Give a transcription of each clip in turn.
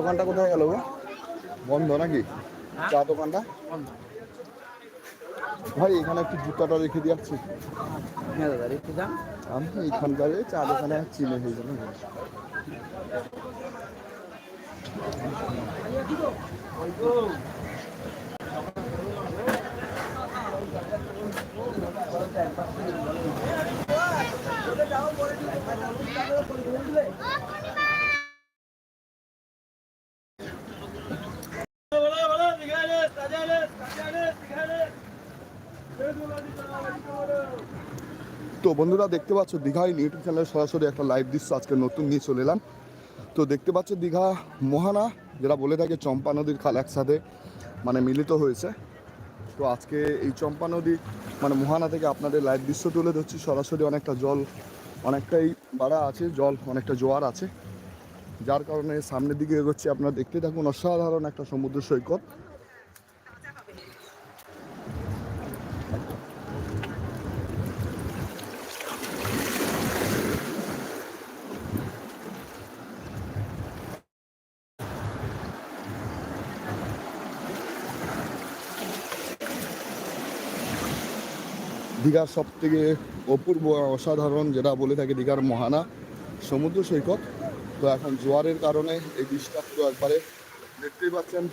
দোকানটা কোথায় গেল গো? বন্ধ নাকি? চা দোকানটা? ভাই এখানে একটু জুতাটা রেখে দিয়ে আসছি। হ্যাঁ দাদা রেখে যান আমি তো এখানকার চা দোকানে চিনে হয়ে যাবে তো বন্ধুরা দেখতে পাচ্ছ দীঘায় ইউটিউব চ্যানেলে সরাসরি একটা লাইভ দৃশ্য আজকে নতুন নিয়ে চলে এলাম। তো দেখতে পাচ্ছ দীঘা মোহানা, যেটা বলে থাকে চম্পা নদীর খাল একসাথে মানে মিলিত হয়েছে। তো আজকে এই চম্পা নদী মানে মোহানা থেকে আপনাদের লাইভ দৃশ্য তুলে ধরছি। সরাসরি অনেকটা জল, অনেকটাই বাড়া আছে, জল, অনেকটা জোয়ার আছে। যার কারণে সামনের দিকে এগোচ্ছি। আপনারা দেখতে থাকুন অসাধারণ একটা সমুদ্র সৈকত। দীঘার সব থেকে অপূর্ব, অসাধারণ যেটা বলে থাকে দীঘার মহানা, সমুদ্র সৈকত। তো এখন জোয়ারের কারণে এই বৃষ্টিটা পুরো একবারে দেখতেই পাচ্ছেন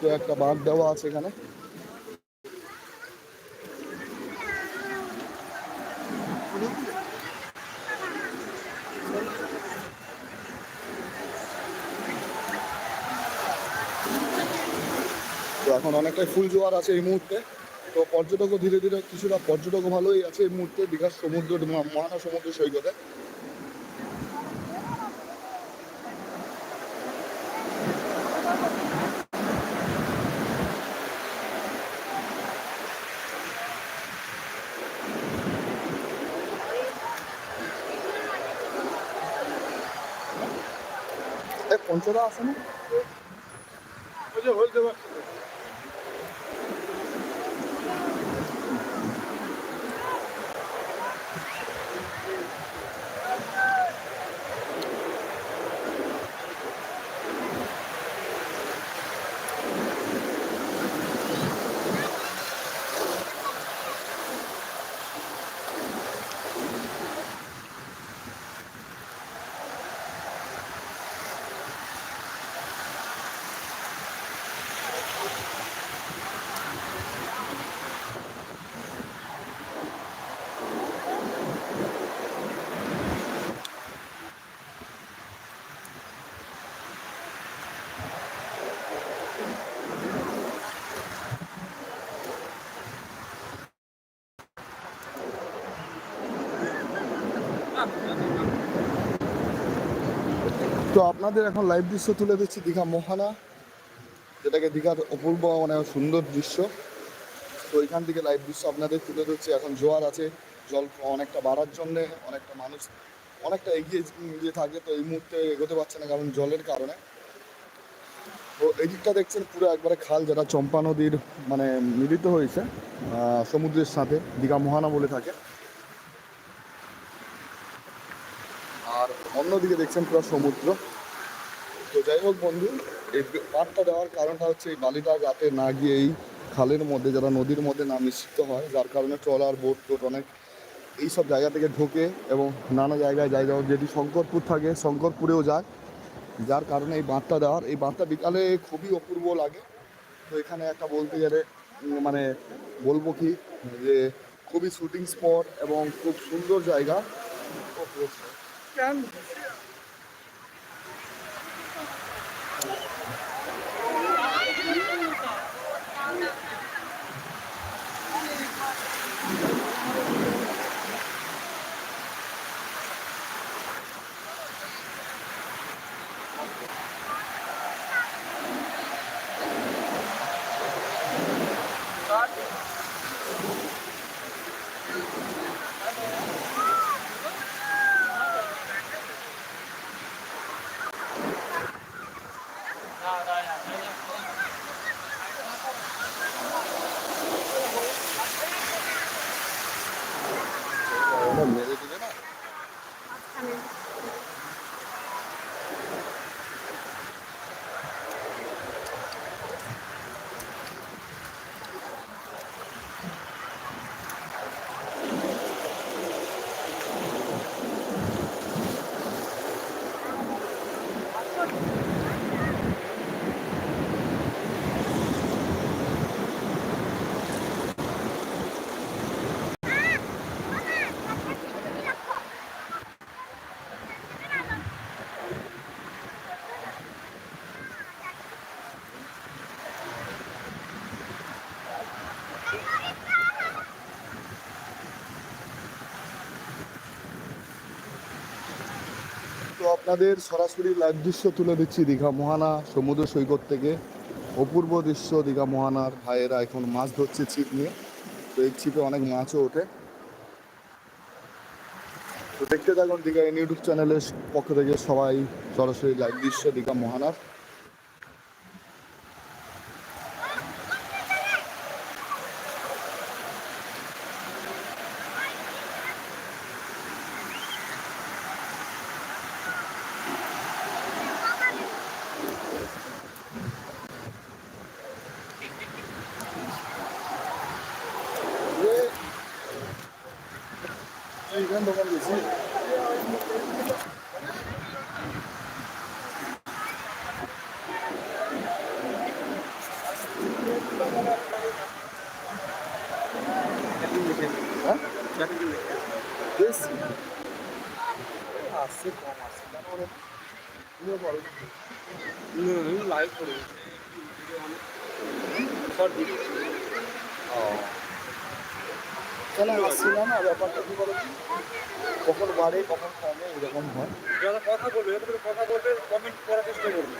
তো একটা বাঁধ দেওয়া আছে এখানে। তো এখন অনেকটাই ফুল জোয়ার আছে এই মুহূর্তে। তো পর্যটকও ধীরে ধীরে কিছুটা পর্যটকও ভালোই আছে এই মুহূর্তে। দীঘার সমুদ্র মহানা সমুদ্র সৈকতে। পঞ্চদা আছে না তো আপনাদের এখন লাইভ দৃশ্য তুলে দিচ্ছি দীঘা মোহানা, যেটাকে দীঘার অপূর্ব মানে সুন্দর দৃশ্য। তো এখান থেকে লাইভ দৃশ্য আপনাদের তুলে দিচ্ছি এখন জোয়ার আছে, জল অনেকটা বাড়ার জন্যে অনেকটা মানুষ অনেকটা এগিয়ে গিয়ে থাকে, তো এই মুহূর্তে এগোতে পারছে না কারণ জলের কারণে। তো এই দিকটা দেখছেন পুরো একবারে খাল, যেটা চম্পা নদীর মানে মিলিত হয়েছে সমুদ্রের সাথে, দীঘা মোহানা বলে থাকে। আর অন্যদিকে দেখছেন পুরো সমুদ্র। তো যাই হোক বন্ধু, এই পাটটা দেওয়ার কারণটা হচ্ছে এই বালিটা যাতে না গিয়ে এই খালের মধ্যে, যারা নদীর মধ্যে না মিশ্রিত হয়, যার কারণে ট্রলার, বোট, টোট অনেক এইসব জায়গা থেকে ঢোকে এবং নানা জায়গায় যায়। যেমন যদি শঙ্করপুর থাকে, শঙ্করপুরেও যায়। যার কারণে এই বাঁধটা দেওয়ার। এই বাঁধটা বিকালে খুবই অপূর্ব লাগে। তো এখানে একটা বলতে গেলে মানে বলব কি, যে খুবই শুটিং স্পট এবং খুব সুন্দর জায়গা। ওরা আপনাদের সরাসরি লাইভ দৃশ্য তুলে দিচ্ছি দীঘা মোহানা সমুদ্র সৈকত থেকে। অপূর্ব দৃশ্য দীঘা মোহানার ভাইয়েরা এখন মাছ ধরছে ছিপ নিয়ে। তো এই ছিপে অনেক মাছও ওঠে। তো দেখতে থাকুন দীঘা ইউটিউব চ্যানেলের পক্ষ থেকে সবাই সরাসরি লাইভ দৃশ্য দীঘা মোহানার এইখান দোকান গেছি হ্যাঁ বেশি আসছে কম আসছে কেন বলে তুমিও বলো লাইভ করে শর্ট ভিডিও ও কেন আসছি না ব্যাপারটা কি বলো তো? কখন বাড়ে কখন কমে এরকম হয়। যারা কথা বলবে এত কথা বলবে কমেন্ট করার চেষ্টা করবে।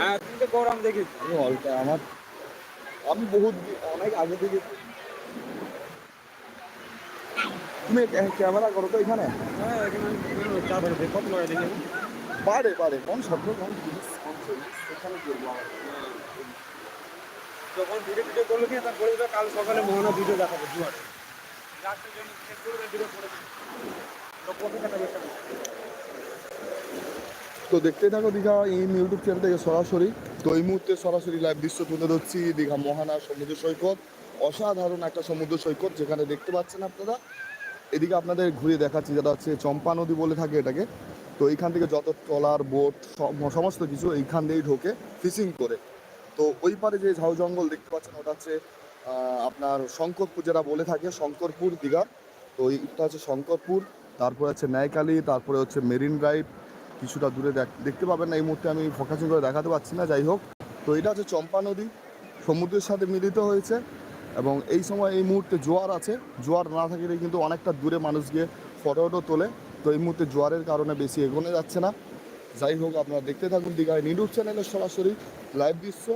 হ্যাঁ তুমি তো করো। আমি দেখেছি আমি অলটা আমার আমি বহুত অনেক আগে থেকে তুমি ক্যামেরা করো তো এখানে। হ্যাঁ এখানে কত দেখি পারে পারে কোন শব্দ কোন জিনিস কোন চল্লিশ সেখানে করব আমার। যখন ভিডিও ভিডিও করল কি তার বলে কাল সকালে মোহনা ভিডিও দেখাবো করে তো কত টাকা বেশি তো দেখতে থাকো, দীঘা ইন ইউটিউব চ্যানেল থেকে সরাসরি। তো এই মুহূর্তে সরাসরি লাইভ দৃশ্য তুলে ধরছি দীঘা মহানা সমুদ্র সৈকত। অসাধারণ একটা সমুদ্র সৈকত, যেখানে দেখতে পাচ্ছেন আপনারা। এদিকে আপনাদের ঘুরে দেখাচ্ছি, যেটা হচ্ছে চম্পা নদী বলে থাকে এটাকে। তো এইখান থেকে যত ট্রলার, বোট সমস্ত কিছু এইখান দিয়েই ঢোকে ফিশিং করে। তো ওই পারে যে ঝাউ জঙ্গল দেখতে পাচ্ছেন, ওটা হচ্ছে আপনার শঙ্করপুর যেটা বলে থাকে, শঙ্করপুর দীঘা। তো এইটা হচ্ছে শঙ্করপুর, তারপরে হচ্ছে ন্যায়কালী, তারপরে হচ্ছে মেরিন ড্রাইভ। কিছুটা দূরে দেখ- দেখতে পাবেন না, এই মুহূর্তে আমি ফোকাসিং করে দেখাতে পারছি না, যাই হোক। তো এটা হচ্ছে চম্পা নদী, সমুদ্রের সাথে মিলিত হয়েছে। এবং এই সময় এই মুহূর্তে জোয়ার আছে। জোয়ার না থাকলে কিন্তু অনেকটা দূরে মানুষ গিয়ে ফটো টটো তোলে। তো এই মুহূর্তে জোয়ারের কারণে বেশি এগোনো যাচ্ছে না। যাই হোক, আপনারা দেখতে থাকুন দীঘায় নিউজ চ্যানেলের সরাসরি লাইভ দৃশ্য।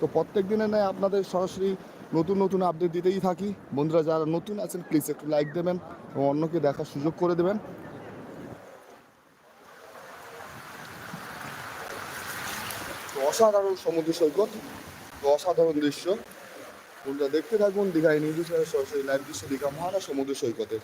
তো প্রত্যেক দিনে নেয় আপনাদের সরাসরি নতুন নতুন আপডেট দিতেই থাকি। বন্ধুরা, যারা নতুন আছেন প্লিজ একটু লাইক দেবেন এবং অন্যকে দেখার সুযোগ করে দেবেন। অসাধারণ সমুদ্র সৈকত অসাধারণ দৃশ্য। বন্ধুরা, দেখতে থাকুন দীঘায় নিউজ সরাসরি লাইভ দৃশ্য, দীঘা মহানা সমুদ্র সৈকতের।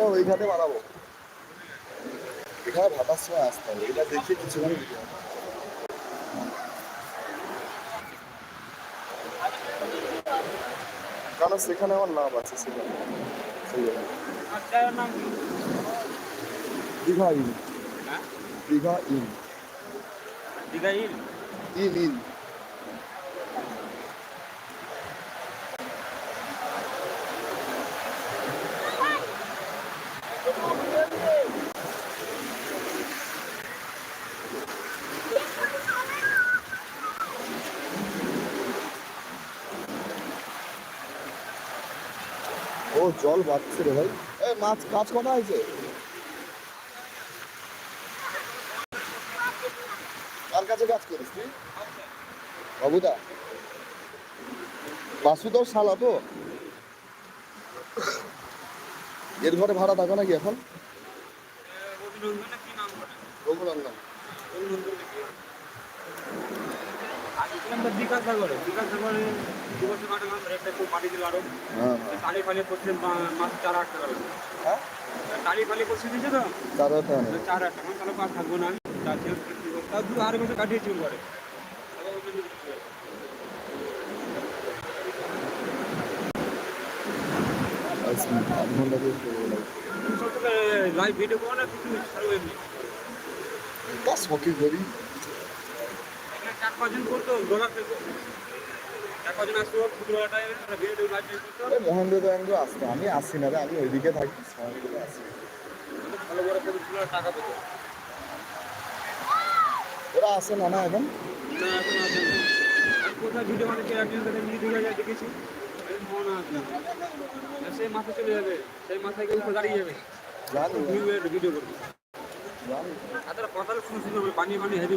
চলো ওই ঘাটে বানাবো। এখানে ভাটার সময় আসতে হবে এটা দেখে কিছু কারণ সেখানে আমার লাভ আছে সেখানে। দীঘা ইন। হ্যাঁ? Digha inn. Digha hill inn inn. ও জল বাড়ছে রে ভাই। এই মাছ কাজ কটা হয়েছে? কার কাছে কাজ করিস তুই? বাবুদা। বাসু তোর শালা তো। এর ঘরে ভাড়া থাকো নাকি এখন রবীন্দ্রনাথ কি নাম করে রঘুনন্দন রবীন্দ্রনাথ কি তো বিকাশ সাগরে বিকাশ সাগরে দু বছর রেটটা খুব পাঠিয়ে দিল আরও। হ্যাঁ। হ্যাঁ টালি ফালি করছে মা- মাছ চার আট টাকা করে। হ্যাঁ? টালি ফালি করছে দিয়েছে তো? চার হাজার টাকা। চার আট টাকা। তাহলে পাঁচ থাকব না আমি। তার চেয়ে তার দু আড়াই বছর কাটিয়ে চুল করে। গেলাম। লাইভ ভিডিও করো না কিছু শখই করি। মহেন্দ্র দয়াঙ্গ আসতো। আমি আসি না রে আমি ওইদিকে থাকি আসি। ভালো করে ফুটবলার টাকা পেতো। ওরা আসে না না এখন? কোথায় ভিডিও বানাচ্ছি একজন সাথে দুই হাজার দেখেছি। সেই মাথায় চলে যাবে। সেই মাথায় কেউ উঠে দাঁড়িয়ে যাবে। ভিডিও করব। আর তারা কথা শুনে শুনে পানি পানি হেভি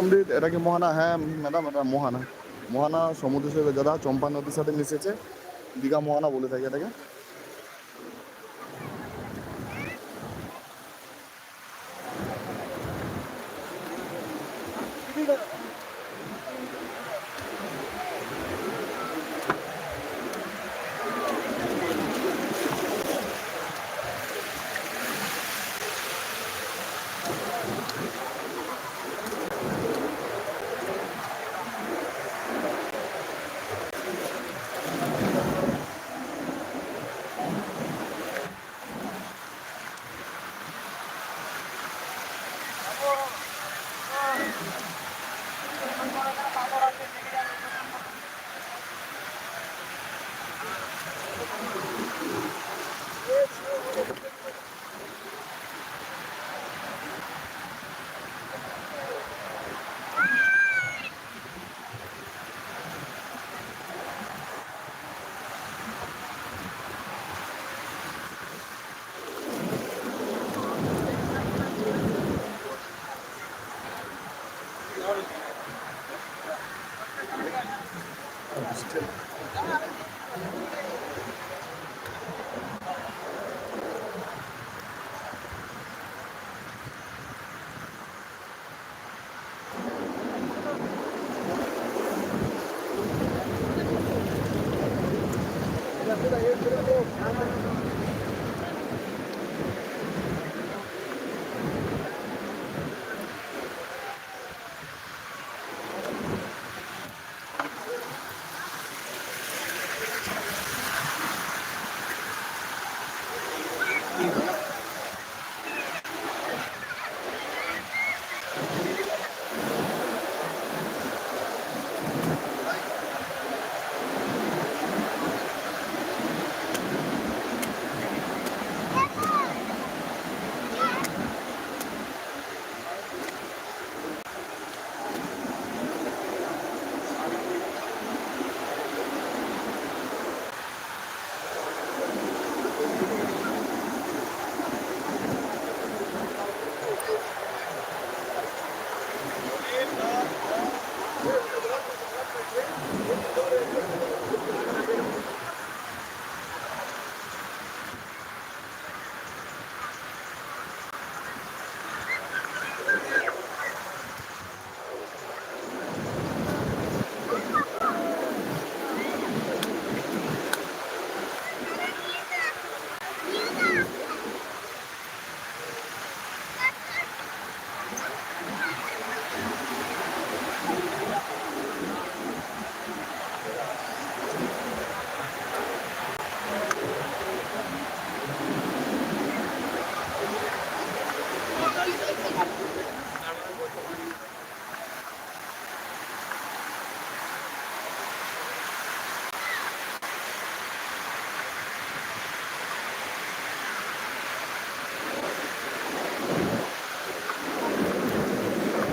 অমৃত এটা কি মোহানা? হ্যাঁ ম্যাডাম, এটা মোহানা। মোহানা সমুদ্র সৈকত যারা চম্পা নদীর সাথে মিশেছে। দীঘা মোহানা বলে থাকে এটাকে।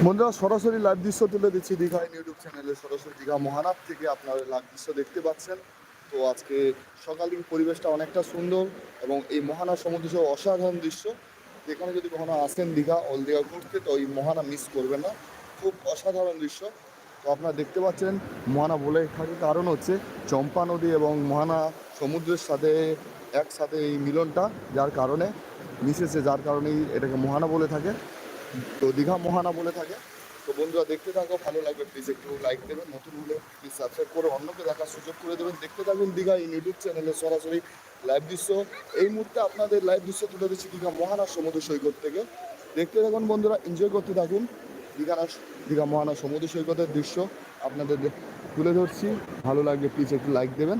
বন্ধুরা, সরাসরি লাইভ দৃশ্য তুলে দিচ্ছি দীঘা ইউটিউব চ্যানেলে সরাসরি দীঘা মহানাথ থেকে আপনারা লাইভ দৃশ্য দেখতে পাচ্ছেন। তো আজকে সকাল থেকে পরিবেশটা অনেকটা সুন্দর এবং এই মহানা সমুদ্র সহ অসাধারণ দৃশ্য। যেখানে যদি কখনো আসেন দীঘা অল দীঘা ঘুরতে, তো এই মহানা মিস করবেন না। খুব অসাধারণ দৃশ্য। তো আপনারা দেখতে পাচ্ছেন মহানা বলে থাকার কারণ হচ্ছে চম্পা নদী এবং মহানা সমুদ্রের সাথে, একসাথে এই মিলনটা, যার কারণে মিশেছে, যার কারণেই এটাকে মহানা বলে থাকে। তো দীঘা মহানা বলে থাকে। তো বন্ধুরা দেখতে থাকো, ভালো লাগবে প্লিজ একটু লাইক দেবেন। নতুন হলে প্লিজ সাবস্ক্রাইব করে অন্যকে দেখার সুযোগ করে দেবেন। দেখতে থাকুন দীঘা এই ইউটিউব চ্যানেলে সরাসরি লাইভ দৃশ্য। এই মুহূর্তে আপনাদের লাইভ দৃশ্য তুলে দিচ্ছি দীঘা মহানা সমুদ্র সৈকত থেকে। দেখতে থাকুন বন্ধুরা এনজয় করতে থাকুন। দীঘা দীঘা মহানা সমুদ্র সৈকতের দৃশ্য আপনাদের তুলে ধরছি। ভালো লাগবে প্লিজ একটু লাইক দেবেন।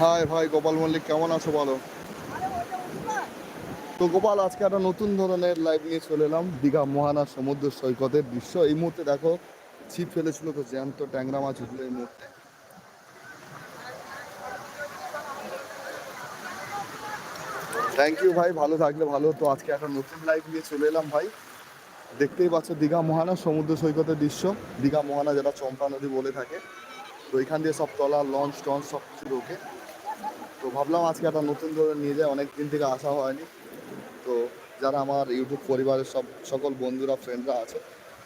হাই ভাই গোপাল মল্লিক, কেমন আছো বলো? তো গোপাল, আজকে একটা নতুন ধরনের লাইভ নিয়ে চলে এলাম। দীঘা মহানা সমুদ্র সৈকতের দৃশ্য এই মুহূর্তে দেখো, ছিপ ফেলেছিল তো জ্যান্ত ট্যাংরা মাছ উঠল এই মুহূর্তে। থ্যাংক ইউ ভাই, ভালো থাকলে ভালো তো আজকে একটা নতুন লাইভ নিয়ে চলে এলাম ভাই। দেখতেই পাচ্ছ, দীঘা মোহানা সমুদ্র সৈকতের দৃশ্য। দীঘা মোহানা যেটা চম্পা নদী বলে থাকে, তো এখান দিয়ে সব তলা লঞ্চ টঞ্চ সব কিছু ঢোকে। তো ভাবলাম আজকে একটা নতুন ধরে নিয়ে যায় অনেক দিন থেকে আসা হয়নি। তো যারা আমার ইউটিউব পরিবারের সব, সকল বন্ধুরা ফ্রেন্ডরা আছে,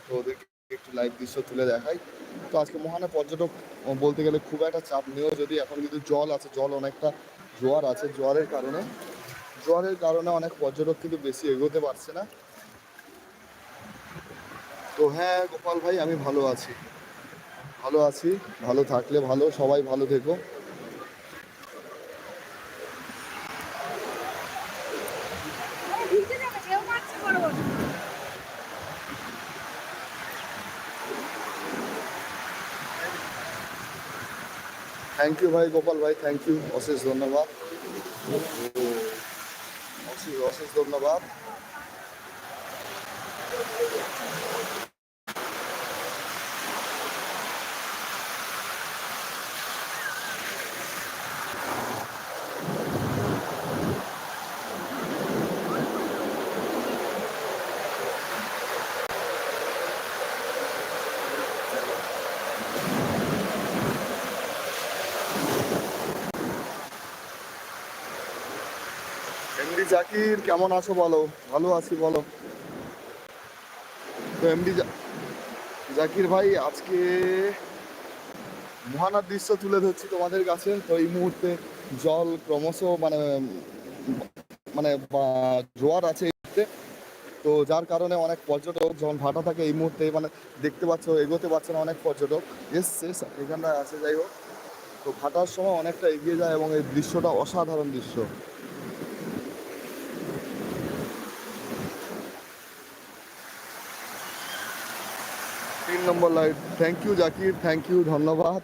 তো ওদেরকে একটু লাইভ দৃশ্য তুলে দেখাই। তো আজকে মহানে পর্যটক বলতে গেলে খুব একটা চাপ নেও যদি এখন কিন্তু জল আছে, জল অনেকটা জোয়ার আছে, জোয়ারের কারণে। জোয়ারের কারণে অনেক পর্যটক কিন্তু বেশি এগোতে পারছে না। তো হ্যাঁ গোপাল ভাই, আমি ভালো আছি। ভালো আছি, ভালো থাকলে ভালো, সবাই ভালো থেকো। থ্যাংক ইউ ভাই গোপাল ভাই থ্যাংক ইউ অশেষ ধন্যবাদ ও, অশেষ অশেষ ধন্যবাদ এমডি জাকির কেমন আছো বলো? ভালো আছি, বলো। তো এমডি জাকির ভাই, আজকে মহানার দৃশ্য তুলে ধরছি তোমাদের কাছে। তো এই মুহূর্তে জল ক্রমশ মানে মানে জোয়ার আছে তো যার কারণে অনেক পর্যটক, যখন ভাটা থাকে এই মুহূর্তে মানে দেখতে পাচ্ছ, এগোতে পারছে না অনেক পর্যটক। এসছে এখানটায় আছে, যাই হোক। তো ভাটার সময় অনেকটা এগিয়ে যায় এবং এই দৃশ্যটা অসাধারণ দৃশ্য। Number live thank you Zakir thank you ধন্যবাদ।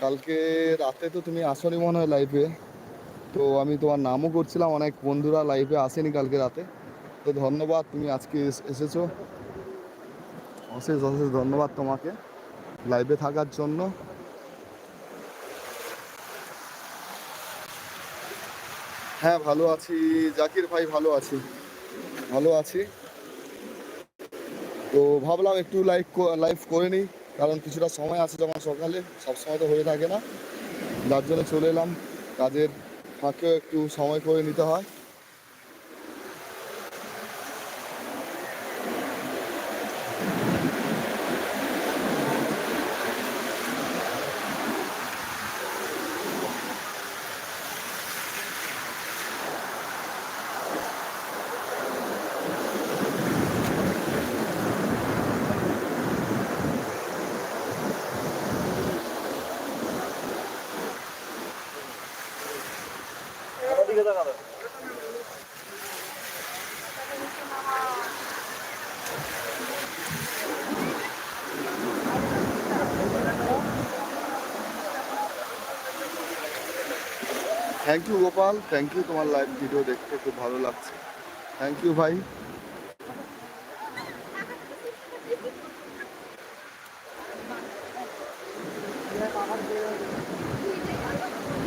কালকে রাতে তো তুমি আসনি মনে হয় লাইভে তো আমি তোমার নামও করছিলাম, অনেক বন্ধুরা লাইভে আসেনি কালকে রাতে। তো ধন্যবাদ, তুমি আজকে এস- এসেছ। অশেষ অশেষ ধন্যবাদ তোমাকে লাইভে থাকার জন্য। হ্যাঁ ভালো আছি। জাকির ভাই, ভালো আছি। ভালো আছি। তো ভাবলাম একটু লাইভ লাইভ করে নিই, কারণ কিছুটা সময় আছে যখন সকালে, সব সময় তো হয়ে থাকে না। যার জন্য চলে এলাম। কাজের ফাঁকেও একটু সময় করে নিতে হয়। Thank you Gopal thank you তোমার লাইভ ভিডিও দেখতে, খুব ভালো লাগছে। থ্যাংক ইউ ভাই।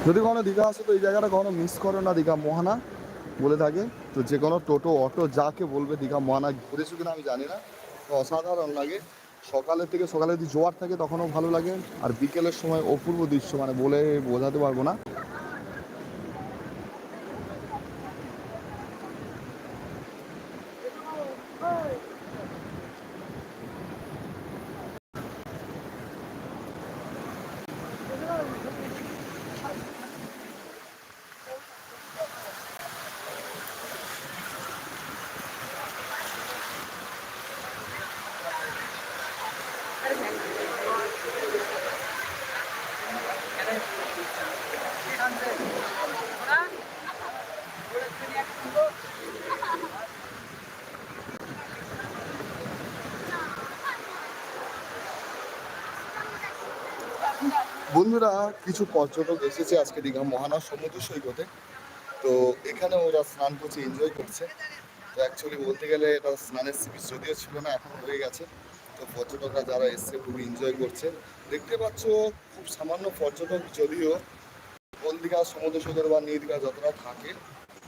যদি কোনো দীঘা আসে, তো এই জায়গাটা কখনো মিস করো না, দীঘা মোহানা। বলে থাকে, তো যে কোনো টোটো, অটো, যাকে বলবে দীঘা মোহানা ঘুরেছো কিনা আমি জানি না। তো অসাধারণ লাগে। সকালের থেকে, সকালে যদি জোয়ার থাকে, তখনও ভালো লাগে। আর বিকেলের সময় অপূর্ব দৃশ্য মানে বলে বোঝাতে পারব না। বন্ধুরা, কিছু পর্যটক এসেছে আজকে দীঘা মহানা সমুদ্র সৈকতে। তো এখানে ওরা স্নান করছে এনজয় করছে। তো অ্যাকচুয়ালি বলতে গেলে এটা স্নানের সিরিজ যদিও ছিল না, এখন হয়ে গেছে। তো পর্যটকরা যারা এসছে, খুবই এনজয় করছে। দেখতে পাচ্ছ, খুব সামান্য পর্যটক যদিও ওল দীঘা সমুদ্র সৈকত বা নিউ দীঘা যতটা থাকে,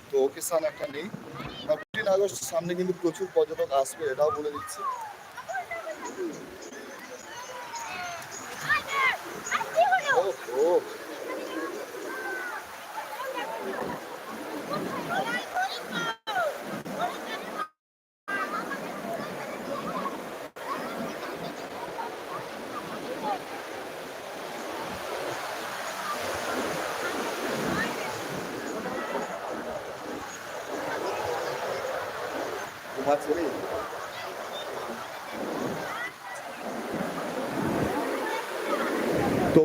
তো ওকে ওকেশান একটা নেই। ফিফটিন আগস্ট সামনে কিন্তু প্রচুর পর্যটক আসবে, এটাও বলে দিচ্ছি। ও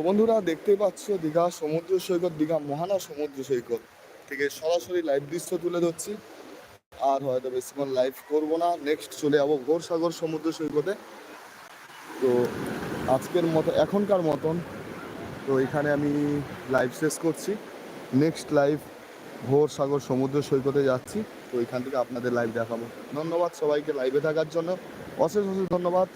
বন্ধুরা দেখতে পাচ্ছ দীঘা সমুদ্র সৈকত, দীঘা মহানা সমুদ্র সৈকত। থেকে সরাসরি লাইভ দৃশ্য তুলে ধরছি। আর হয়তো বেশিক্ষণ লাইভ করব না। নেক্সট চলে যাব ঘোরসাগর সমুদ্র সৈকতে। তো আজকের মতো, এখনকার মতন। তো এখানে আমি লাইভ শেষ করছি। নেক্সট লাইভ ঘোর সাগর সমুদ্র সৈকতে যাচ্ছি। তো এখান থেকে আপনাদের লাইভ দেখাবো। ধন্যবাদ সবাইকে লাইভে থাকার জন্য। অশেষ অশেষ ধন্যবাদ।